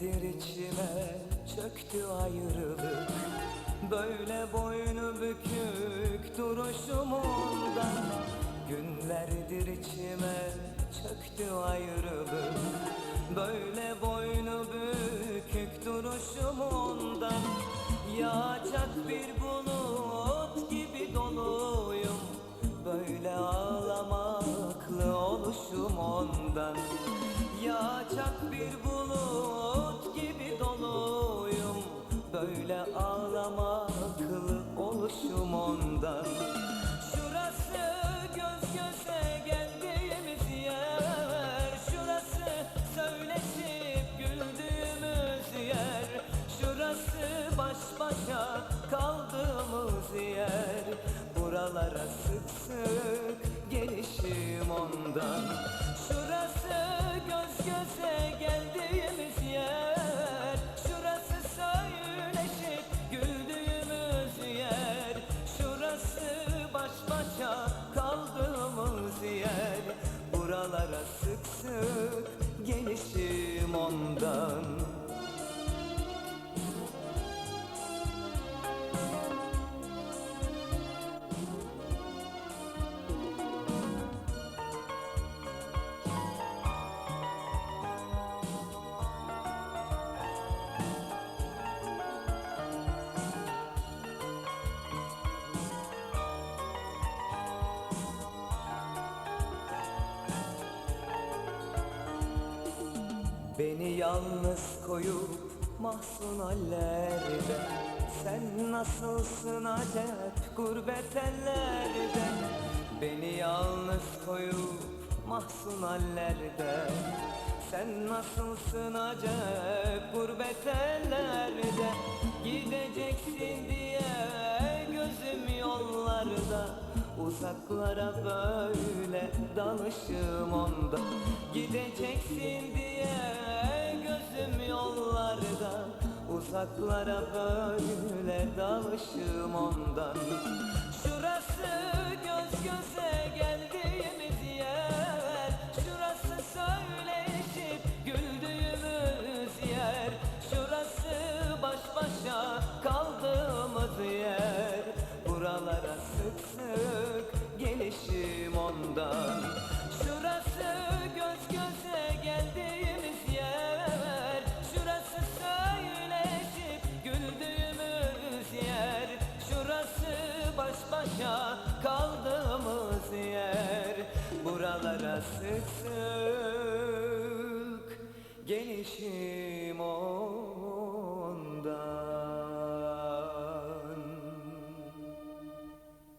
Günlerdir içime çöktü ayrılık. Böyle boynu bükük duruşum ondan Günlerdir içime çöktü ayrılık. Böyle boynu bükük duruşum ondan Yağacak bir bulut gibi doluyum. Böyle ağlamaklı oluşum ondan Yağacak bir bulut başa kaldığımız yer. Buralara sık sık gelişim ondan. Şurası göz göze geldiğimiz yer. Şurası söyleşip güldüğümüz yer. Şurası baş başa kaldığımız yer. Buralara sık sık gelişim ondan yalnız koyup mahzun hallerde. Sen nasılsın acep gurbet ellerde? Beni yalnız koyup mahzun hallerde. Sen nasılsın acep gurbet ellerde? Gideceksin diye gözüm yollarda. Uzaklara böyle danışım onda. Gideceksin diye Uzaklara böyle dalışım ondan. Şurası göz göze geldiğimiz yer. Şurası söyleşip güldüğümüz yer. Şurası baş başa kaldığımız yer. Buralara sık sık gelişim ondan Buralara sık sık gelişim ondan